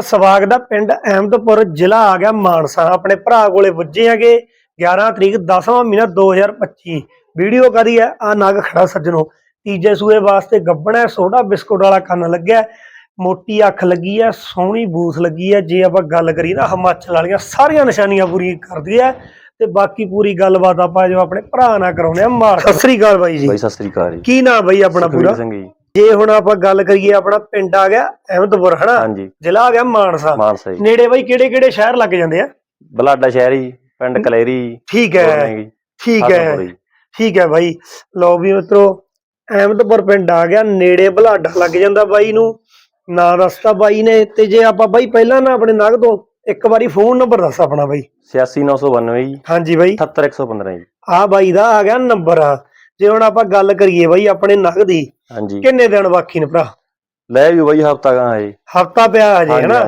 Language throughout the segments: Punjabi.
ਸਵਾਗਤ ਦਾ ਪਿੰਡ ਅਹਿਮਦਪੁਰ ਜ਼ਿਲ੍ਹਾ ਆ ਗਿਆ ਮਾਨਸਾ। ਆਪਣੇ ਭਰਾ ਕੋਲੇ ਪੁੱਜੇ ਹੈਗੇ 11 ਤਰੀਕ 10ਵਾਂ ਮਹੀਨਾ 2025 ਵੀਡੀਓ ਕਰੀ ਹੈ? ਆ ਨਗ ਖੜਾ ਸੱਜਣੋ। ਤੀਜੇ ਸੂਏ ਵਾਸਤੇ ਗੱਬਣਾ ਸੋਡਾ ਬਿਸਕੁਟ ਵਾਲਾ ਕੰਨ ਲੱਗਿਆ ਮੋਟੀ ਅੱਖ ਲੱਗੀ ਹੈ ਸੋਹਣੀ ਬੂਥ ਲੱਗੀ ਹੈ। ਜੇ ਆਪਾਂ ਗੱਲ ਕਰੀਏ ਨਾ ਹਿਮਾਚਲ ਵਾਲੀਆਂ ਸਾਰੀਆਂ ਨਿਸ਼ਾਨੀਆਂ ਪੂਰੀਆਂ ਕਰਦੀ ਹੈ। ਤੇ ਬਾਕੀ ਪੂਰੀ ਗੱਲਬਾਤ ਆਪਾਂ ਜੋ ਆਪਣੇ ਭਰਾ ਨਾਲ ਕਰਾਉਨੇ ਆ ਮਾਰ ਸਤਿ ਸ੍ਰੀ ਅਕਾਲ ਬਾਈ ਜੀ। ਬਾਈ ਸਤਿ ਸ੍ਰੀ ਅਕਾਲ ਜੀ। ਕੀ ਨਾਮ ਬਾਈ ਆਪਣਾ ਪੂਰਾ? ਸਿੰਘ ਜੀ। ਜੇ ਹੁਣ ਆਪਾਂ ਗੱਲ ਕਰੀਏ ਆਪਣਾ ਪਿੰਡ ਆ ਗਿਆ ਅਹਿਮਦਪੁਰ ਹਨਾ? ਹਾਂਜੀ। ਜ਼ਿਲ੍ਹਾ ਆ ਗਿਆ ਮਾਨਸਾ। ਮਾਨਸਾ ਜੀ। ਨੇੜੇ ਬਾਈ ਕਿਹੜੇ ਕਿਹੜੇ ਸ਼ਹਿਰ ਲੱਗ ਜਾਂਦੇ ਆ? ਬਲਾਡਾ ਸ਼ਹਿਰੀ ਪਿੰਡ ਕਲੇਰੀ। ਠੀਕ ਹੈ। ਠੀਕ ਹੈ। ਠੀਕ ਹੈ ਬਾਈ। ਲਓ ਵੀ ਮਿੱਤਰੋ ਅਹਿਮਦਪੁਰ ਪਿੰਡ ਆ ਗਿਆ ਨੇੜੇ ਬਲਾਡਾ ਲੱਗ ਜਾਂਦਾ ਬਾਈ ਨੂੰ। ਨਾਂ ਦੱਸਤਾ ਬਾਈ ਨੇ ਤੇ ਜੇ ਆਪਾਂ ਬਾਈ ਪਹਿਲਾਂ ਨਾ ਆਪਣੇ ਨਗ ਤੋਂ ਇੱਕ ਵਾਰੀ ਫੋਨ ਨੰਬਰ ਦੱਸ ਆਪਣਾ ਬਾਈ। 86992 ਜੀ। ਹਾਂਜੀ ਬਾਈ। 78115 ਜੀ। ਆ ਬਾਈ ਦਾ ਆ ਗਿਆ ਨੰਬਰ। ਆ ਜੇ ਹੁਣ ਆਪਾਂ ਗੱਲ ਕਰੀਏ ਬਾਈ ਆਪਣੇ ਨਗ ਦੀ ਹਾਂਜੀ। ਕਿੰਨੇ ਦਿਨ ਬਾਕੀ ਨੇ ਭਰਾ? ਲੈ ਵੀ ਬਾਈ ਹਫਤਾ ਗਾ ਹੈ ਹਫਤਾ ਪਿਆ ਹਜੇ ਹਨਾ?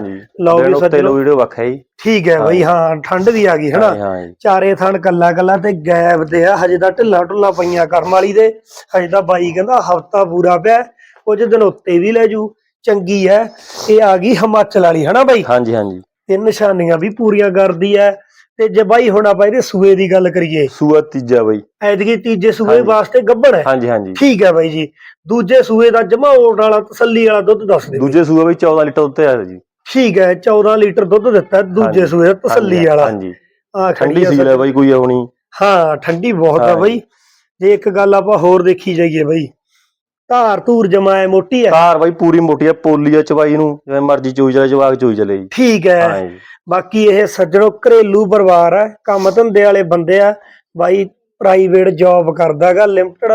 ਲਓ ਵੀ ਸੱਜਣੋ। ਲੋ ਵੀਡੀਓ ਵੱਖਾ ਜੀ। ਠੀਕ ਹੈ ਬਾਈ ਹਾਂ ਠੰਡ ਵੀ ਆ ਗਈ ਹਨਾ? ਹਾਂ ਚਾਰੇ ਥਣ ਕੱਲਾ ਕੱਲਾ ਤੇ ਗੈਬ ਤੇ ਆ ਹਜੇ ਤਾਂ ਢਿੱਲਾ ਢੁੱਲਾ ਪਈਆਂ ਕਰਮ ਵਾਲੀ ਦੇ। ਹਜੇ ਤਾਂ ਬਾਈ ਕਹਿੰਦਾ ਹਫਤਾ ਪੂਰਾ ਪਿਆ ਕੁਝ ਦਿਨ ਉੱਤੇ ਵੀ ਲੈ ਜੂ ਚੰਗੀ ਐ ਇਹ ਆ ਗਈ ਹਿਮਾਚਲ ਵਾਲੀ ਹਨਾ ਬਾਈ? ਹਾਂਜੀ ਹਾਂਜੀ। ਇਹ ਨਿਸ਼ਾਨੀਆਂ ਵੀ ਪੂਰੀਆਂ ਕਰਦੀ ਐ ਤੇ ਜੇ ਬਾਈ ਹੁਣ ਆਪਾਂ ਇਹਦੇ ਸੂਏ ਦੀ ਗੱਲ ਕਰੀਏ ਸੂਆ ਤੀਜਾ ਬਾਈ। ਐਤਕੀ ਤੀਜੇ ਸੂਏ ਹਾਂਜੀ। ਵਾਸਤੇ ਗੱਭਣ ਹੈ। ਹਾਂਜੀ ਹਾਂਜੀ। ਠੀਕ ਹੈ ਬਾਈ ਜੀ। ਦੂਜੇ ਸੂਏ ਦਾ ਜਮਾ ਓਟ ਵਾਲਾ ਤਸੱਲੀ ਵਾਲਾ ਦੁੱਧ ਦੱਸ ਦਿਓ ਦੂਜੇ ਸੂਆ ਬਾਈ 14 ਲੀਟਰ ਉੱਤੇ ਆਇਆ ਜੀ। ਠੀਕ ਹੈ 14 ਲੀਟਰ ਦੁੱਧ ਦਿੱਤਾ ਦੂਜੇ ਹਾਂਜੀ। ਸੂਏ ਦਾ ਤਸੱਲੀ ਹਾਂਜੀ, ਵਾਲਾ। ਹਾਂਜੀ। ਆ ਠੰਡੀ ਸੀਲ ਹੈ ਬਾਈ ਕੋਈ ਹੋਣੀ ਹਾਂ ਠੰਡੀ ਬਹੁਤ ਆ। ਬਈ। ਜੇ ਇੱਕ ਗੱਲ ਆਪਾਂ ਹੋਰ ਦੇਖੀ ਜਾਈਏ ਬਈ ਧਾਰ ਧੂਰ ਜਮਾਏ ਮੋਟੀ ਹੈ ਕਾਰ ਬਾਈ ਪੂਰੀ ਮੋਟੀ ਆ ਪੋਲੀ ਆ ਚਵਾਈ ਨੂੰ ਜਿਵੇਂ ਮਰਜ਼ੀ ਚੋਈ ਚਲੇ ਜਵਾਕ ਚੋਈ ਚਲੇ ਜੀ। ਠੀਕ ਹਾਂ ਹੈ ਜੀ। ਬਾਕੀ ਇਹ ਸੱਜਣੋ ਘਰੇਲੂ ਪਰਿਵਾਰ ਹੈ ਕੰਮ ਧੰਦੇ ਵਾਲੇ ਬੰਦੇ ਆ। ਬਾਈ ਪ੍ਰਾਈਵੇਟ ਜੌਬ ਕਰਦਾਗਾ ਲਿਮਟਿਡ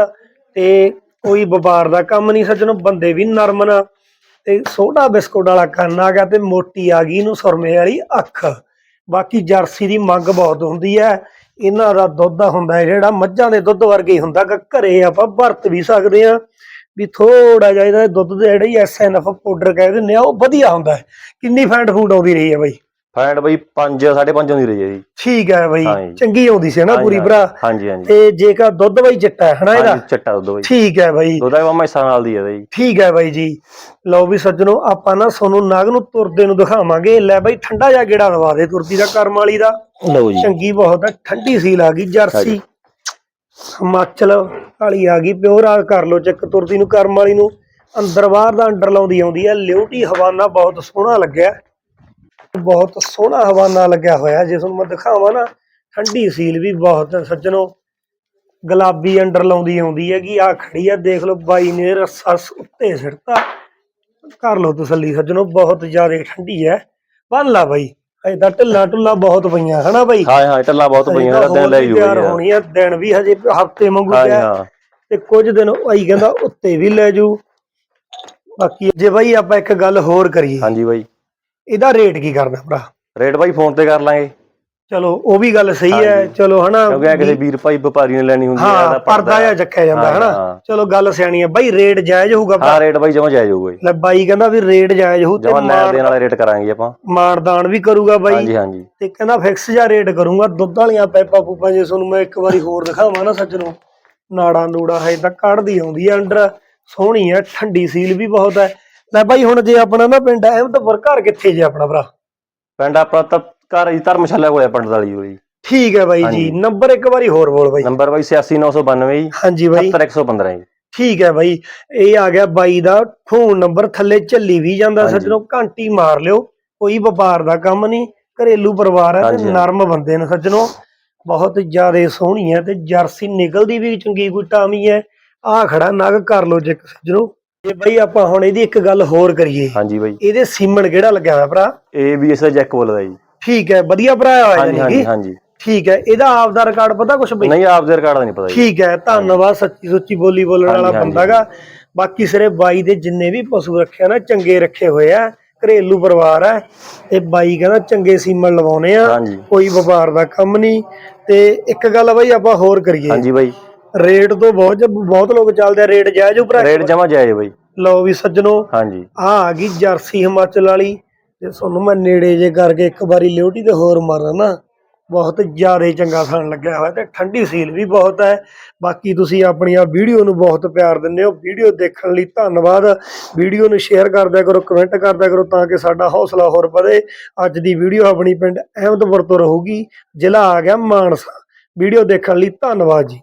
ਤੇ ਕੋਈ ਵਪਾਰ ਦਾ ਕੰਮ ਨਹੀਂ ਸੱਜਣੋ ਬੰਦੇ ਵੀ ਨਰਮ ਨਾ। ਤੇ ਸੋਡਾ ਬਿਸਕੁਟ ਵਾਲਾ ਕੰਨ ਆ ਗਿਆ ਤੇ ਮੋਟੀ ਆ ਗਈ ਇਹਨੂੰ ਸੁਰਮੇ ਵਾਲੀ ਅੱਖ। ਬਾਕੀ ਜਰਸੀ ਦੀ ਮੰਗ ਬਹੁਤ ਹੁੰਦੀ ਹੈ ਇਹਨਾਂ ਦਾ ਦੁੱਧ ਹੁੰਦਾ ਹੈ ਜਿਹੜਾ ਮੱਝਾਂ ਦੇ ਦੁੱਧ ਵਰਗੇ ਹੀ ਹੁੰਦਾ ਗਾ। ਘਰੇ ਆਪਾਂ ਵਰਤ ਵੀ ਸਕਦੇ ਆ। ਵੀ ਥੋੜਾ ਜਿਹਾ ਇਹਦਾ ਦੁੱਧ ਦਾ ਜਿਹੜਾ ਐਸਐਨਐਫ ਪਾਊਡਰ ਕਹਿ ਦਿੰਦੇ ਆ ਉਹ ਵਧੀਆ ਹੁੰਦਾ ਹੈ। ਕਿੰਨੀ ਫੈਟ ਫੂਡ ਆਉਂਦੀ ਰਹੀ ਹੈ ਬਾਈ? ਫੈਂਟ ਬਾਈ 5 5.5 ਆਉਂਦੀ ਰਹੀ ਹੈ ਜੀ। ਠੀਕ ਹੈ ਬਾਈ ਹਾਂਜੀ। ਚੰਗੀ ਆਉਂਦੀ ਸੀ ਨਾ ਪੂਰੀ ਭਰਾ। ਹਾਂਜੀ ਹਾਂਜੀ। ਤੇ ਜੇਕਰ ਦੁੱਧ ਬਾਈ ਚਿੱਟਾ ਹੈ ਹਨਾ ਇਹਦਾ? ਹਾਂਜੀ ਚੱਟਾ ਦੁੱਧ ਬਾਈ। ਠੀਕ ਹੈ ਬਾਈ। ਦੁੱਧ ਦਾ ਮੈਸਾਂ ਨਾਲ ਦੀ ਹੈ ਜੀ ਠੀਕ ਹੈ ਬਾਈ ਜੀ। ਲਓ ਵੀ ਸੱਜਣੋ ਆਪਾਂ ਨਾ ਸੋਨੂੰ ਨਾਗ ਨੂੰ ਤੁਰਦੇ ਨੂੰ ਦਿਖਾਵਾਂਗੇ। ਲੈ ਬਾਈ ਠੰਡਾ ਜਿਹਾ ਗੇੜਾ ਲਵਾ ਦੇ ਤੁਰਦੀ ਦਾ ਕਰਮ ਵਾਲੀ ਦਾ। ਲਓ ਜੀ। ਚੰਗੀ ਬਹੁਤ ਹੈ ਠੰਡੀ ਸੀਲ ਆ ਗਈ ਜਰਸੀ। ਹਿਮਾਚਲ ਵਾਲੀ ਆ ਗਈ, ਪਿਓਰ ਆ ਕਰ ਲੋ ਚੱਕ, ਤੁਰਦੀ ਨੂੰ ਕਰਮ ਵਾਲੀ ਨੂੰ। ਅੰਦਰ ਬਾਹਰ ਦਾ ਅੰਡਰ ਲਾਉਂਦੀ ਆਉਂਦੀ ਹੈ ਲਿਉਟੀ ਹਵਾਨਾ ਬਹੁਤ ਸੋਹਣਾ ਲੱਗਿਆ। ਬਹੁਤ ਸੋਹਣਾ ਹਵਾਨਾ ਲੱਗਿਆ ਹੋਇਆ, ਜੇ ਤੁਹਾਨੂੰ ਮੈਂ ਦਿਖਾਵਾਂ ਨਾ, ਠੰਡੀ ਸੀਲ ਵੀ ਬਹੁਤ ਸੱਜਣੋ। ਗੁਲਾਬੀ ਅੰਡਰ ਲਾਉਂਦੀ ਆਉਂਦੀ ਹੈਗੀ, ਆ ਖੜੀ ਆ, ਦੇਖ ਲਓ ਬਾਈ ਨੇ ਰੱਸਾ ਸ- ਉੱਤੇ ਸਿੱਟਤਾ। ਕਰ ਲਓ ਤਸੱਲੀ ਸੱਜਣੋ, ਬਹੁਤ ਜ਼ਿਆਦਾ ਠੰਡੀ ਹੈ। ਬੰਨ ਲਾ ਬਾਈ। ਐਦਾਂ ਢਿੱਲਾ ਢੁੱਲਾ ਬਹੁਤ ਪਈਆਂ ਹਨਾ ਬਾਈ? ਹਾਂ ਹਾਂ ਟੱਲਾ ਬਹੁਤ ਪਈਆਂ ਇਹਦਾ ਦਿਨ ਲੈ ਜੂ ਤਿਆਰ ਹੋਣੀ ਆ ਦਿਨ ਵੀ ਹਜੇ ਹਫ਼ਤੇ ਮੰਗੂ ਹਾਂ ਪਿਆ ਹਾਂ। ਤੇ ਕੁਝ ਦਿਨ ਆਈ ਕਹਿੰਦਾ ਉੱਤੇ ਵੀ ਲੈ ਜੂ ਬਾਕੀ ਜੇ ਬਾਈ ਆਪਾਂ ਇੱਕ ਗੱਲ ਹੋਰ ਕਰੀਏ। ਹਾਂਜੀ ਬਾਈ। ਇਹਦਾ ਰੇਟ ਕੀ ਕਰਦਾ ਭਰਾ? ਰੇਟ ਬਾਈ ਫੋਨ ਤੇ ਕਰ ਲਾਂਗੇ। ਚਲੋ ਉਹ ਵੀ ਗੱਲ ਸਹੀ ਹੈ। ਹਾਂਜੀ। ਚਲੋ ਹਨਾ ਕਿਉਂਕਿ ਆ ਕਿਸੇ ਵੀਰ ਭਾਈ ਵਪਾਰੀ ਨੇ ਲੈਣੀ ਹੁੰਦੀ ਹਾਂ ਇਹਦਾ ਪਰਦਾ ਜਾਂ ਚੱਕਿਆ ਜਾਂਦਾ ਹਾਂ, ਹਨਾ। ਹਾਂ। ਚਲੋ ਗੱਲ ਸਿਆਣੀ ਹੈ। ਬਾਈ ਰੇਟ ਜਾਇਜ਼ ਹੋਊਗਾ? ਹਾਂ ਰੇਟ ਬਾਈ ਜਮਾ ਜਾਇਜ਼ ਹੋਊਗਾ ਜੀ। ਲੈ ਬਾਈ ਕਹਿੰਦਾ ਵੀ ਰੇਟ ਜਾਇਜ਼ ਹੋਊ ਤੇ ਜਮਾ ਮਾਣ ਦੇਣ ਵਾਲੇ ਰੇਟ ਕਰਾਂਗੇ ਆਪਾਂ। ਮਾਣਦਾਨ ਵੀ ਕਰੂਗਾ ਬਾਈ। ਹਾਂਜੀ ਹਾਂਜੀ। ਤੇ ਕਹਿੰਦਾ ਫਿਕਸ ਜਿਹਾ ਰੇਟ ਕਰੂੰਗਾ ਦੁੱਧ ਵਾਲੀਆਂ ਪੈਪਾ ਪੂਪਾਂ ਜੇ ਤੁਹਾਨੂੰ ਮੈਂ ਇੱਕ ਵਾਰੀ ਹੋਰ ਦਿਖਾਵਾਂ ਨਾ ਸੱਜਣੋ ਨਾੜਾ ਨੂੜਾ ਹੈ ਤਾਂ ਕੱਢਦੀ ਆਉਂਦੀ ਹੈ ਅੰਡਰ ਸੋਹਣੀ ਹੈ ਠੰਡੀ ਸੀਲ ਵੀ ਬਹੁਤ ਹੈ। ਲੈ ਬਾਈ ਹੁਣ ਜੇ ਆਪਣਾ ਨਾ ਪਿੰਡ ਅਹਿਮਦਪੁਰ ਘਰ ਕਿੱਥੇ ਜੇ ਆਪਣਾ ਭਰਾ? ਪਿੰਡ ਆਪਣਾ ਤਾਂ ਘਰ ਹੀ ਧਰਮਸ਼ਾਲਾ ਕੋਲੇ ਪਿੰਡ ਵਾਲੀ ਹੋਈ ਠੀਕ ਹੈ ਬਾਈ ਜੀ ਹਾਂਜੀ। ਨੰਬਰ ਇੱਕ ਵਾਰੀ ਹੋਰ ਬੋਲ ਬਾਈ। ਨੰਬਰ ਬਾਈ 86992 ਜੀ ਹਾਂਜੀ ਬਾਈ। 70115 ਜੀ। ਠੀਕ ਹੈ ਬਾਈ ਇਹ ਆ ਗਿਆ ਬਾਈ ਦਾ ਫੋਨ ਨੰਬਰ ਥੱਲੇ ਚੱਲੀ ਵੀ ਜਾਂਦਾ ਹਾਂਜੀ। ਸੱਜਣੋ ਘੰਟੀ ਮਾਰ ਲਿਓ ਕੋਈ ਵਪਾਰ ਦਾ ਕੰਮ ਨਹੀਂ ਘਰੇਲੂ ਪਰਿਵਾਰ ਹੈ ਹਾਂਜੀ, ਤੇ ਨਰਮ ਬੰਦੇ ਨੇ ਸੱਜਣੋ। ਬਹੁਤ ਜ਼ਿਆਦਾ ਸੋਹਣੀ ਹੈ ਤੇ ਜਰਸੀ ਨਿਕਲਦੀ ਵੀ ਚੰਗੀ ਕੋਈ ਟਾਮੀ ਹੈ। ਆ ਖੜਾ ਨਗ ਕਰ ਲੋ ਜੇ ਸੱਜਣੋ। ਜੇ ਬਾਈ ਆਪਾਂ ਹੁਣ ਇਹਦੀ ਇੱਕ ਗੱਲ ਹੋਰ ਕਰੀਏ। ਹਾਂਜੀ ਬਾਈ। ਇਹਦੇ ਸੀਮਣ ਕਿਹੜਾ ਲੱਗਿਆ ਹੋਇਆ ਭਰਾ? ਇਹ ਵੀ ਇਸੇ ਜੈਕ ਬੋਲਦਾ ਜੀ। ਠੀਕ ਹੈ ਵਧੀਆ ਭਰਾ ਹੋਇਆ ਹਾਂਜੀ ਹਾਂਜੀ ਹਾਂਜੀ। ਠੀਕ ਹੈ ਇਹਦਾ ਆਪ ਦਾ ਰਿਕਾਰਡ ਪਤਾ ਕੁਛ ਬਈ? ਨਹੀਂ ਆਪ ਦੇ ਰਿਕਾਰਡ ਦਾ ਨਹੀਂ ਪਤਾ ਜੀ। ਠੀਕ ਹੈ ਧੰਨਵਾਦ ਸੱਚੀ ਸੁੱਚੀ ਬੋਲੀ ਬੋਲਣ ਵਾਲਾ ਹਾਂਜੀ। ਬੰਦਾਗਾ ਬਾਕੀ ਸਿਰੇ ਬਾਈ ਦੇ ਜਿੰਨੇ ਵੀ ਪਸ਼ੂ ਰੱਖੇ ਆ ਨਾ ਚੰਗੇ ਰੱਖੇ ਹੋਏ ਆ ਘਰੇਲੂ ਪਰਿਵਾਰ ਹੈ ਤੇ ਬਾਈ ਕਹਿੰਦਾ ਚੰਗੇ ਸੀਮਨ ਲਵਾਉਣੇ ਆ ਹਾਂਜੀ। ਕੋਈ ਵਪਾਰ ਦਾ ਕੰਮ ਨਹੀਂ। ਤੇ ਇੱਕ ਗੱਲ ਬਾਈ ਆਪਾਂ ਹੋਰ ਕਰੀਏ। ਹਾਂਜੀ ਬਾਈ। ਰੇਟ ਤੋਂ ਬਹੁਤ ਬਹੁਤ ਲੋਕ ਚੱਲਦੇ ਆ ਰੇਟ ਜਾਇਜ਼ ਉਪਰ ਰੇਟ ਜਮਾ ਜਾਇਜ਼ ਬਾਈ। ਲਓ ਵੀ ਸੱਜਣੋ ਹਾਂਜੀ। ਆ ਆ ਗਈ ਜਰਸੀ ਹਿਮਾਚਲ ਵਾਲੀ। ਤੇ ਤੁਹਾਨੂੰ ਮੈਂ ਨੇੜੇ ਜੇ ਕਰਕੇ ਇੱਕ ਵਾਰੀ ਲਿਓਟੀ ਤੇ ਹੋਰ ਮਾਰਾਂ ਨਾ, ਬਹੁਤ ਜ਼ਿਆਦਾ ਚੰਗਾ ਥਣ ਲੱਗਿਆ ਹੋਇਆ ਤੇ ਠੰਡੀ ਸੀਲ ਵੀ ਬਹੁਤ ਹੈ। ਬਾਕੀ ਤੁਸੀਂ ਆਪਣੀ ਆ ਵੀਡੀਓ ਨੂੰ ਬਹੁਤ ਪਿਆਰ ਦਿੰਦੇ ਹੋ। ਵੀਡੀਓ ਦੇਖਣ ਲਈ ਧੰਨਵਾਦ। ਵੀਡੀਓ ਨੂੰ ਸ਼ੇਅਰ ਕਰਦਿਆ ਕਰੋ, ਕਮੈਂਟ ਕਰਦਿਆ ਕਰੋ ਤਾਂ ਕਿ ਸਾਡਾ ਹੌਸਲਾ ਹੋਰ ਵਧੇ। ਅੱਜ ਦੀ ਵੀਡੀਓ ਆਪਣੀ ਪਿੰਡ ਅਹਿਮਦਪੁਰ ਤੋਂ ਰਹੂਗੀ, ਜ਼ਿਲ੍ਹਾ ਆ ਗਿਆ ਮਾਨਸਾ। ਵੀਡੀਓ ਦੇਖਣ ਲਈ ਧੰਨਵਾਦ ਜੀ।